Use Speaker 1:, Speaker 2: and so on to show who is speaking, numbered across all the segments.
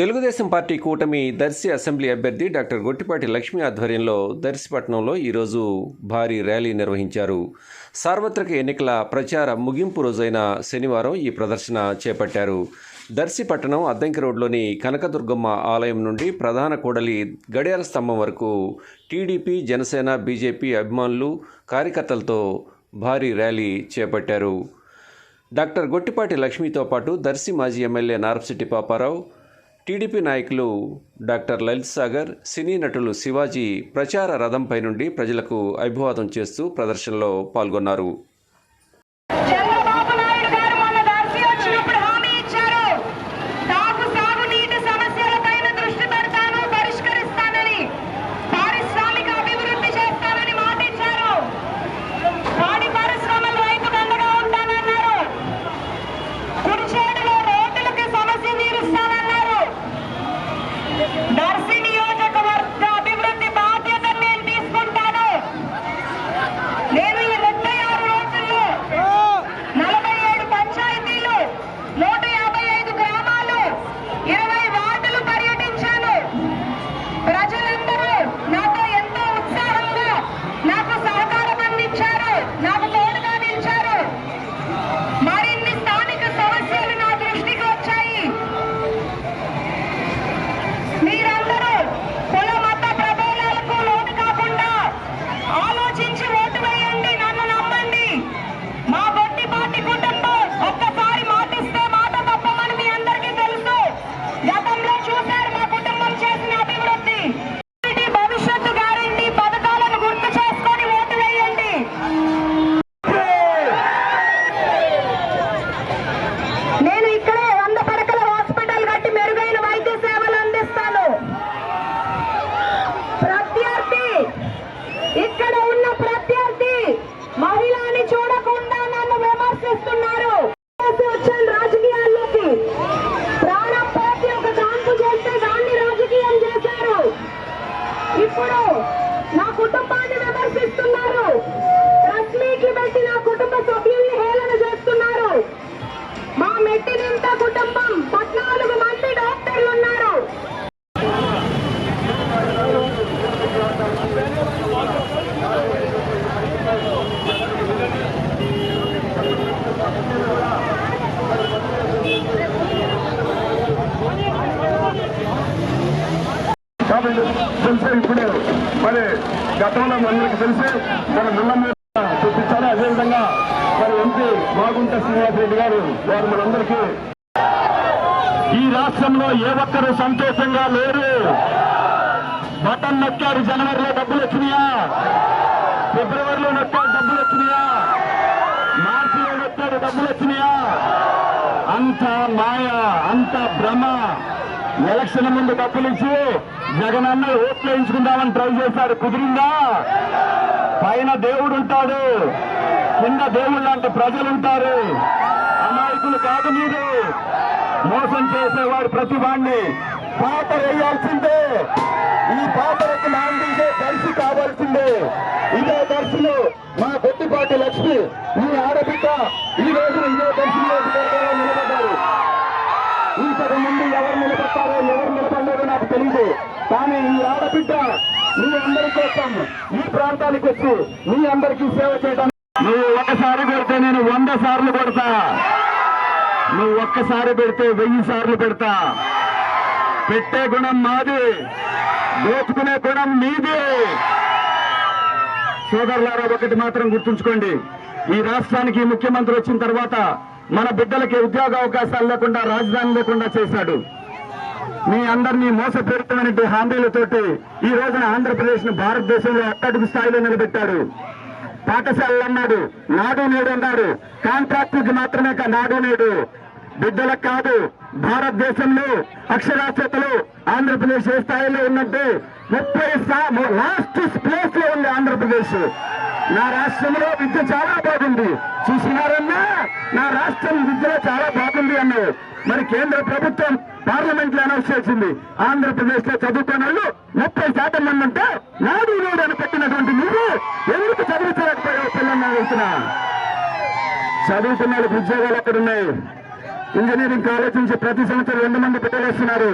Speaker 1: Telugu Desam party కూటమి Darsi assembly అభ్యర్థి doctor Gottipati Lakshmi ఆధ్వర్యంలో దర్శిపట్నంలో ఈరోజు భారీ ర్యాలీ నిర్వహించారు. సార్వత్రిక ఎన్నికల ప్రచార ముగింపు రోజైన శనివారం ఈ ప్రదర్శన చేపట్టారు. దర్శి పట్టణం అద్దంకి రోడ్లోని కనకదుర్గమ్మ ఆలయం నుండి ప్రధాన కూడలి గడియార స్తంభం వరకు టీడీపీ జనసేన బీజేపీ అభిమానులు కార్యకర్తలతో భారీ ర్యాలీ చేపట్టారు. డాక్టర్ గొట్టిపాటి లక్ష్మితో పాటు దర్శి మాజీ ఎమ్మెల్యే నారపశెట్టి పాపారావు టీడీపీ నాయకులు డాక్టర్ లలిత్ సాగర్ సినీ నటులు శివాజీ ప్రచార రథంపై నుండి ప్రజలకు అభివాదం చేస్తూ ప్రదర్శనలో పాల్గొన్నారు.
Speaker 2: వారు మనందరికీ ఈ రాష్ట్రంలో ఏ ఒక్కరూ సంతోషంగా లేరు. బటన్ నొక్కారు జనవరిలో డబ్బులు వచ్చినాయా? ఫిబ్రవరిలో నొక్కారు డబ్బులు వచ్చినాయా? మార్చిలో నొక్కారు డబ్బులు వచ్చినాయా? అంత మాయ అంత భ్రమ. ఎలక్షన్ ముందు డబ్బులు ఇచ్చి జగనన్న ఓట్లు వేయించుకుందామని ట్రై చేశారు కుదిరిందా? పైన దేవుడు ఉంటాడు. కింద దేవుడు లాంటి ప్రజలు ఉంటారు కాదు మీరు మోసం చేసేవాడు ప్రతి వాడిని పాత వేయాల్సిందే. ఈ పాతలకు నాందించే దర్శి కావాల్సిందే. ఇదే దర్శులు మా గొట్టిపాటి లక్ష్మి ఈ ఆడబిడ్డ ఈ రోజున ఇదే దర్శి నిలబడ్డారు ఇంతకు ముందు ఎవరు నిలబడతారో ఎవరు నిలబడలేదో నాకు తెలియదు కానీ ఈ ఆడబిడ్డ మీ అందరి కోసం ఈ ప్రాంతానికి వచ్చి మీ అందరికీ సేవ చేయడానికి నువ్వు ఒకసారి కొడితే నేను వంద సార్లు కొడతా. నువ్వు ఒక్కసారి పెడితే వెయ్యి సార్లు పెడతా. పెట్టే గుణం మాది. దోచుకునే గుణం మీది. సోదరులారా ఒకటి మాత్రం గుర్తుంచుకోండి. ఈ రాష్ట్రానికి ముఖ్యమంత్రి వచ్చిన తర్వాత మన బిడ్డలకి ఉద్యోగ అవకాశాలు లేకుండా రాజధాని లేకుండా చేశాడు. మీ అందరినీ మోసపూరితమైనటువంటి హామీలతోటి ఈ రోజున ఆంధ్రప్రదేశ్ను భారతదేశంలో అట్టడుగు స్థాయిలో నిలబెట్టాడు పాఠశాలలు అన్నాడు నాడు నేడు అన్నాడు. కాంట్రాక్టుకి మాత్రమే కా- నాడు నేడు. బిడ్డలకు కాదు భారతదేశంలో అక్షరాస్యతలు ఆంధ్రప్రదేశ్ ఏ స్థాయిలో ఉన్నట్టు ముప్పై లాస్ట్ ప్లేస్లో ఉంది ఆంధ్రప్రదేశ్. నా రాష్ట్రంలో విద్య చాలా బాగుంది. చూసినారన్నా నా రాష్ట్రం విద్యలో చాలా బాగుంది అన్నారు మరి కేంద్ర ప్రభుత్వం పార్లమెంట్లో అనౌన్స్ చేసింది. ఆంధ్రప్రదేశ్లో చదువుకున్న వాళ్ళు ముప్పై శాతం మంది ఉంటే నాడు చదువుకున్న వాళ్ళకి ఉద్యోగాలు ఎక్కడున్నాయి ఇంజనీరింగ్ కాలేజ్ నుంచి ప్రతి సంవత్సరం రెండు మంది పెట్టలేస్తున్నారు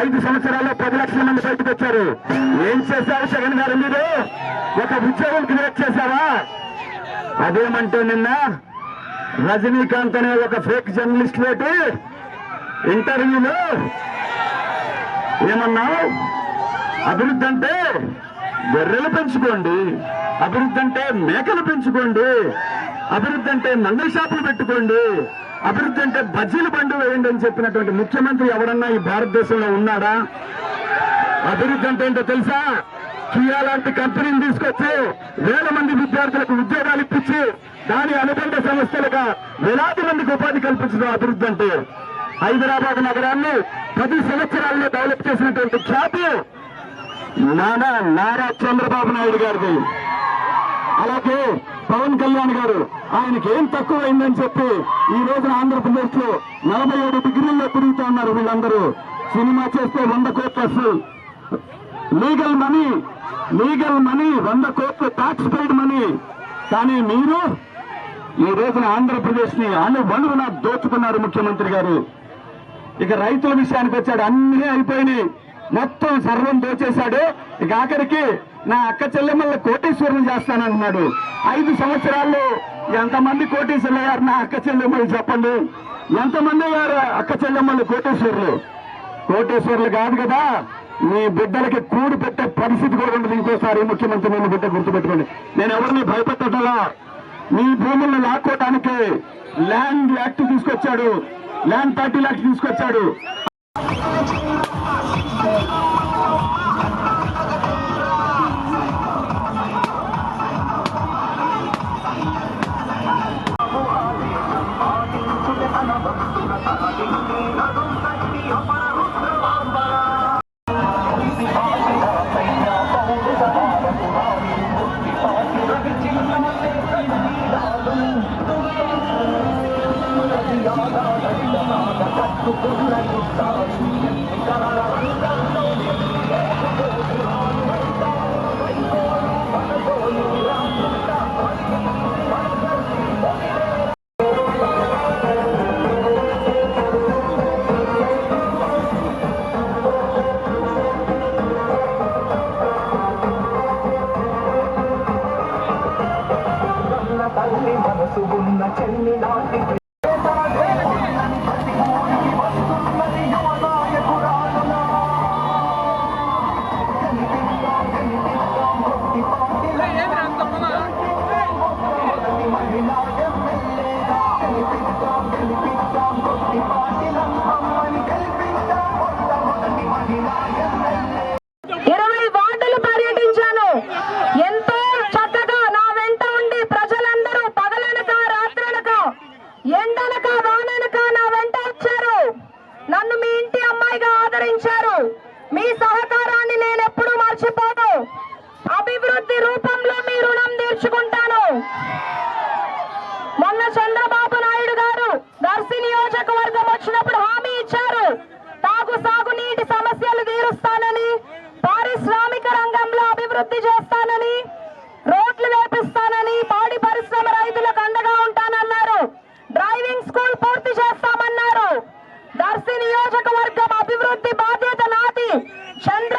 Speaker 2: ఐదు సంవత్సరాల్లో పది లక్షల మంది బయటకు వచ్చారు. ఏం చేశారు జగన్ గారు మీరు? ఒక ఉద్యోగం క్రియేట్ చేశారా? అదేమంటే నిన్న రజనీకాంత్ అనే ఒక ఫేక్ జర్నలిస్ట్ తోటి ఇంటర్వ్యూలో ఏమన్నావు? అభివృద్ధి అంటే గొర్రెలు పెంచుకోండి. అభివృద్ధి అంటే మేకలు పెంచుకోండి. అభివృద్ధి అంటే మంగళ షాపులు పెట్టుకోండి. అభివృద్ధి అంటే బజ్జీలు బండు వేయండి అని చెప్పినటువంటి ముఖ్యమంత్రి ఎవరన్నా ఈ భారతదేశంలో ఉన్నాడా? అభివృద్ధి అంటే ఏంటో తెలుసా? కియా లాంటి కంపెనీని తీసుకొచ్చి వేల మంది విద్యార్థులకు ఉద్యోగాలు ఇప్పించి దాని అనుబంధ సంస్థలుగా వేలాది మందికి ఉపాధి కల్పించడం అభివృద్ధి అంటే హైదరాబాద్ నగరాన్ని పది సంవత్సరాల్లో డెవలప్ చేసినటువంటి ఖ్యాతి నానా నారా చంద్రబాబు నాయుడు గారిది. అలాగే పవన్ కళ్యాణ్ గారు ఆయనకి ఏం తక్కువైందని చెప్పి ఈ రోజున ఆంధ్రప్రదేశ్లో నలభై ఏడు డిగ్రీల్లో తిరుగుతూ ఉన్నారు వీళ్ళందరూ. సినిమా చేస్తే వంద కోట్ల లీగల్ మనీ లీగల్ మనీ వంద కోట్ల ట్యాక్స్ పెయిడ్ మనీ. కానీ మీరు ఈ రోజున ఆంధ్రప్రదేశ్ని అను వనువున దోచుకున్నారు ముఖ్యమంత్రి గారు. ఇక రైతుల విషయానికి వచ్చాడు అన్నీ అయిపోయినాయి. మొత్తం సర్వం దోచేశాడు. ఇక ఆఖరికి నా అక్క చెల్లెమ్మల కోటేశ్వరులు చేస్తానన్నాడు. ఐదు సంవత్సరాల్లో ఎంతమంది కోటేశ్వరులు అయ్యారు నా అక్క చెల్లెమ్మలు చెప్పండి. ఎంతమంది అయ్యారు అక్క చెల్లెమ్మలు కోటేశ్వరులు? కోటేశ్వరులు కాదు కదా మీ బిడ్డలకి కూడు పెట్టే పరిస్థితి కూడా ఉండదు ఇంకోసారి ముఖ్యమంత్రి మీ బిడ్డ గుర్తుపెట్టుకోండి. నేను ఎవరిని భయపెట్టటలా మీ భూములను లాక్కోవడానికి ల్యాండ్ యాక్ట్ తీసుకొచ్చాడు. ల్యాండ్ థర్టీ యాక్ట్ తీసుకొచ్చాడు.
Speaker 3: అభివృద్ధి చేస్తానని రోడ్లు వేపిస్తానని పాడి పరిశ్రమ రైతులకు అండగా ఉంటానన్నారు. డ్రైవింగ్ స్కూల్ పూర్తి చేస్తామన్నారు. దర్శి నియోజకవర్గం అభివృద్ధి బాధ్యత నాది.
Speaker 4: చంద్ర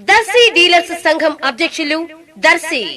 Speaker 4: Darsi dealers సంఘం అధ్యక్షులు దర్శి.